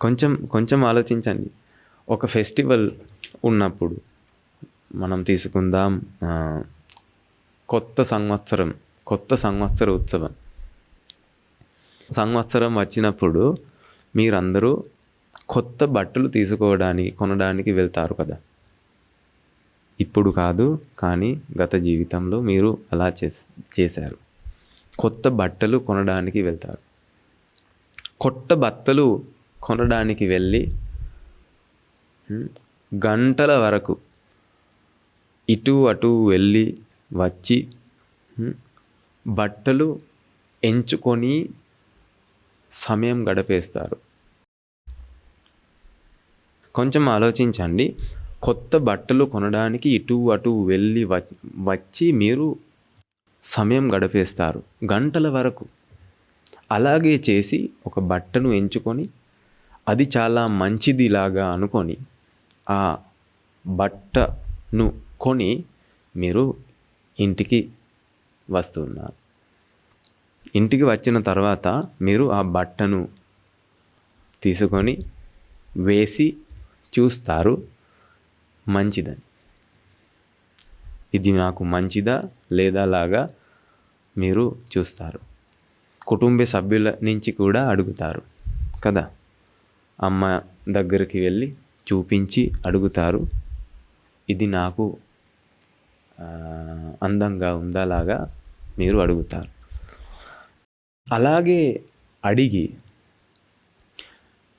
కొంచెం కొంచెం ఆలోచించండి. ఒక ఫెస్టివల్ ఉన్నప్పుడు మనం తీసుకుందాం కొత్త సంవత్సరం కొత్త సంవత్సర ఉత్సవం. సంవత్సరం వచ్చినప్పుడు మీరందరూ కొత్త బట్టలు తీసుకోవడానికి కొనడానికి వెళ్తారు కదా. ఇప్పుడు కాదు కానీ గత జీవితంలో మీరు అలా చేస్ చేశారు. కొత్త బట్టలు కొనడానికి వెళ్తారు. కొత్త బట్టలు కొనడానికి వెళ్ళి గంటల వరకు ఇటు అటు వెళ్ళి వచ్చి బట్టలు ఎంచుకొని సమయం గడిపేస్తారు. కొంచెం ఆలోచించండి. కొత్త బట్టలు కొనడానికి ఇటు అటు వెళ్ళి వ- వచ్చి మీరు సమయం గడిపేస్తారు. గంటల వరకు. అలాగే చేసి ఒక బట్టను ఎంచుకొని అది చాలా మంచిదిలాగా అనుకొని ఆ బట్టను కొని మీరు ఇంటికి వస్తున్నారు. ఇంటికి వచ్చిన తర్వాత మీరు ఆ బట్టను తీసుకొని వేసి చూస్తారు మంచిదని. ఇది నాకు మంచిదా లేదా లాగా మీరు చూస్తారు. కుటుంబ సభ్యుల నుంచి కూడా అడుగుతారు కదా? అమ్మ దగ్గరికి వెళ్ళి చూపించి అడుగుతారు. ఇది నాకు అందంగా ఉందా లాగా మీరు అడుగుతారు. అలాగే అడిగి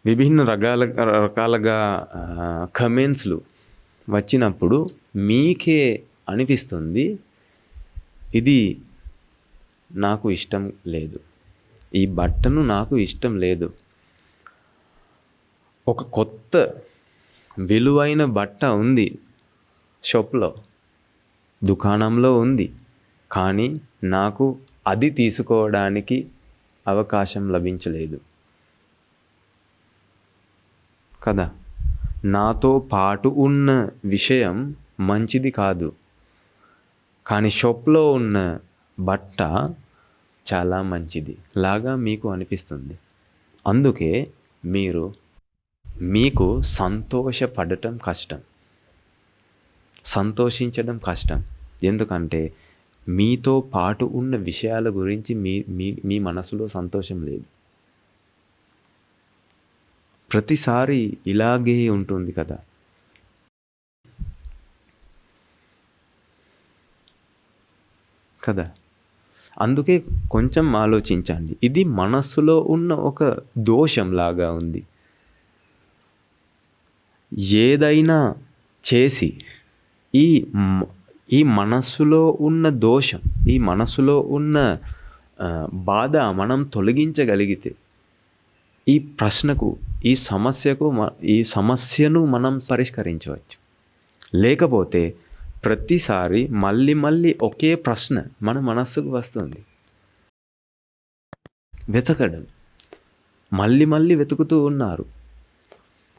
విభిన్న రకాల రకాలుగా కమెంట్స్లు వచ్చినప్పుడు మీకే అనిపిస్తుంది ఇది నాకు ఇష్టం లేదు. ఈ బట్టను నాకు ఇష్టం లేదు. ఒక కొత్త విలువైన బట్ట ఉంది. షాప్లో దుకాణంలో ఉంది. కానీ నాకు అది తీసుకోవడానికి అవకాశం లభించలేదు. కదా? నాతో పాటు ఉన్న విషయం మంచిది కాదు. కానీ షాప్లో ఉన్న బట్ట చాలా మంచిది. లాగా మీకు అనిపిస్తుంది. అందుకే మీరు మీకు సంతోషపడటం కష్టం. సంతోషించడం కష్టం. ఎందుకంటే మీతో పాటు ఉన్న విషయాల గురించి మీ మీ మీ మనసులో సంతోషం లేదు. ప్రతిసారి ఇలాగే ఉంటుంది కదా. కదా. అందుకే కొంచెం ఆలోచించండి. ఇది మనస్సులో ఉన్న ఒక దోషం లాగా ఉంది. ఏదైనా చేసి ఈ ఈ మనస్సులో ఉన్న దోషం ఈ మనస్సులో ఉన్న బాధ మనం తొలగించగలిగితే ఈ ప్రశ్నకు ఈ సమస్యకు మ- ఈ సమస్యను మనం పరిష్కరించవచ్చు. లేకపోతే ప్రతిసారి మళ్ళీ మళ్ళీ ఒకే ప్రశ్న మన మనస్సుకు వస్తుంది. వెతకడం. మళ్ళీ మళ్ళీ వెతుకుతూ ఉన్నారు.